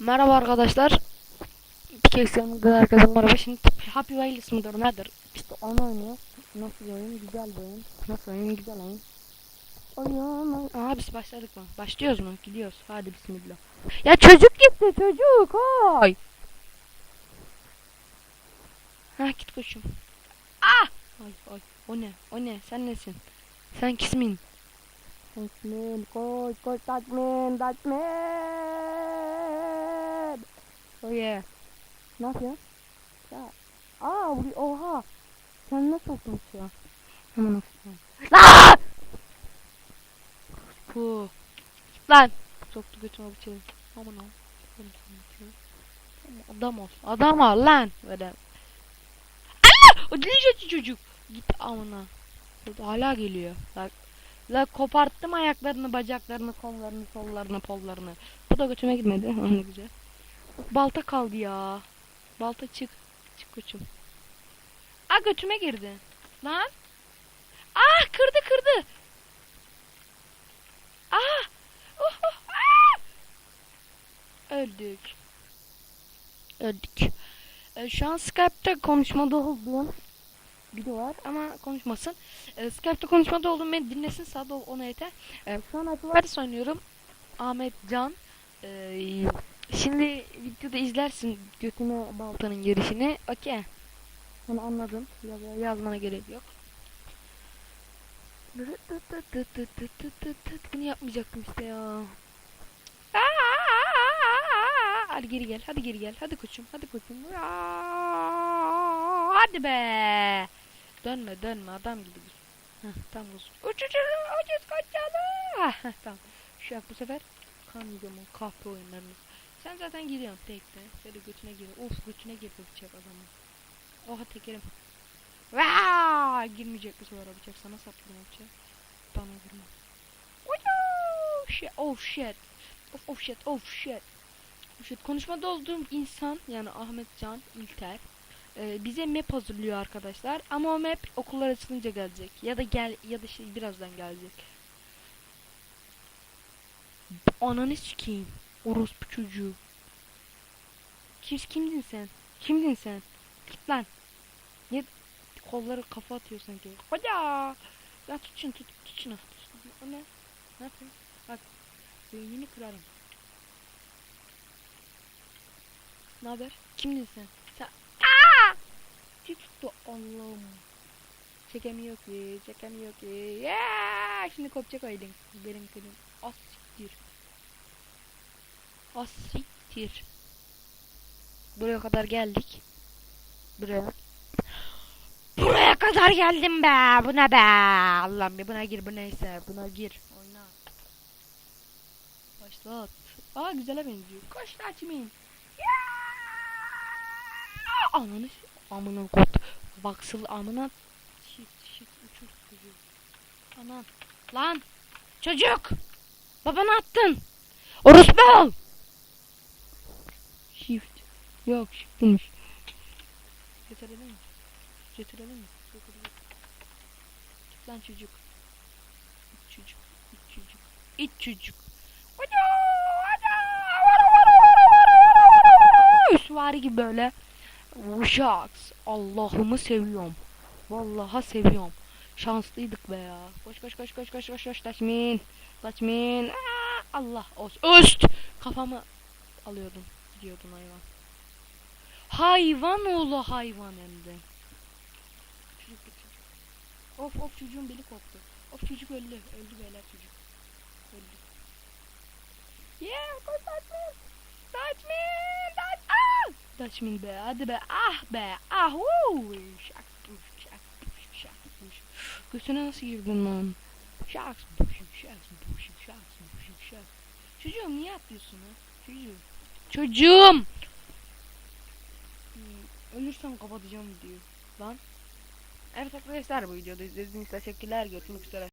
Merhaba arkadaşlar. Yanımda herkese merhaba. Şimdi Happy Wheels mıdır nedir? İşte onu oynuyor. Nasıl oyun? Güzel bir oyun. Nasıl oyun? Güzel oyun. Oyun. Aha biz başladık mı? Başlıyoruz mu? Gidiyoruz. Hadi bismillah. Ya çocuk gitti çocuk. Oy. Ha git koşum. Ah! Ay ay. O ne? O ne? Sen nesin? Sen kismin? Tatmin, koş, koş, Tatmin, Tatmin. Oh yeah. Ne yapıyorsun? Ya. Aa, bu- oha. Sen nasıl konuşuyorsun? Hemen okuyorum. Lan! Bu. Lan. Soktu götüme bıçağı. Aman al. Adam ol. Adam ol lan. Böyle. Allah! O ninja çocuk. Git amına. Hala geliyor. Bak. La koparttım ayaklarını, bacaklarını, kollarını, sollarını, pollarını. Bu da götüme gitmedi. Ne güzel. Balta kaldı ya. Balta çık. Çık koçum. Aa götüme girdi. Lan. Ah kırdı kırdı. Ah. Öldük. Öldük. Ee, şu an Skype'ta konuşmada olduğum biri var ama konuşmasın. Ee, Skype'ta konuşmada olduğum beni dinlesin sağda ona yeter. Ee, şu an Atvaris oynuyorum. Ahmet Can. Ee, şimdi videoda izlersin götüme baltanın girişini. Okey. Onu anladım. Yaz- yazmana gerek yok. Bunu yapmayacaktım işte ya. Hadi geri gel. Hadi geri gel. Hadi koçum. Hadi koçum. Hadi be. Dönme dönme adam gibi. Heh, tamam olsun. Uçuculu ucuz kaçalı. Heh, tamam. Şu an bu sefer kanmayacağım o kahpe oyunlarını. Sen zaten gidiyorsun tekte. Şöyle götüne gir. Of götüne girdi bıçak adamın. Oha tekerim. Vaa! Girmeyecek bu sefer bıçak. Sana sapladım o bıçağı. Bana vurma. Shit. Oh shit. Of oh shit. Oh shit. Oh shit. Konuşmada olduğum insan yani Ahmet Can İlter e, bize map hazırlıyor arkadaşlar. Ama o map okullar açılınca gelecek. Ya da gel ya da şey birazdan gelecek. Ananı sikeyim. Orospu çocuğu. Kim, kimdin sen? Kimdin sen? Git lan. Niye kolları kafa atıyor sanki? Hoca! Ya tut şunu tut, tut şunu. O ne? Ne yapıyorsun? Bak. Beynini kırarım. Ne haber? Kimdin sen? Sen... Aa! Kim tuttu? Allah'ım. Çekemiyor ki, çekemiyor ki. Ya! Şimdi kopacak elin. Benim kızım. Az siktir. Az siktir. Buraya kadar geldik. Buraya. Buraya kadar geldim be. Bu ne be? Allah'ım bir buna gir bu neyse. Buna gir. Oyna. Başlat. Aa güzele benziyor. Koş Laçmin. Ananı amına kod. Baksıl amına. Shit shit uçur çocuğu. Anan. Lan. Çocuk. Babana attın. Orospu. Shift. Yok değilmiş. Getirelim mi? Getirelim mi? Yok, yok. Git lan çocuk. İt çocuk. İt çocuk. İt çocuk. Hadi, hadi. Süvari gibi böyle. Uşaks. Allah'ımı seviyorum. Vallahi seviyorum. Şanslıydık be ya. Koş koş koş koş koş koş koş. Taşmin. Taşmin. Allah olsun. Öst. Kafamı alıyordum. Gidiyordum hayvan. Hayvan oğlu hayvan hem de. Çocuk çocuk. Of of çocuğun beli koptu. Of çocuk öldü. Öldü beyler çocuk. Öldü. Yeah, koş Taşmin. Taşmin. Taş. Ah! Taşmin be. Hadi be. Ah be. Ah. Woo. Şak. puş, Şak. puş, Şak. puş. Nasıl girdin lan? Şak. puş, Şak. puş, Şak. puş, Şak. Çocuğum niye atlıyorsun ha? Çocuğum. Çocuğum. Ölürsem kapatacağım diyor. Lan. Evet arkadaşlar bu videoda izlediğiniz için teşekkürler. Görüşmek üzere.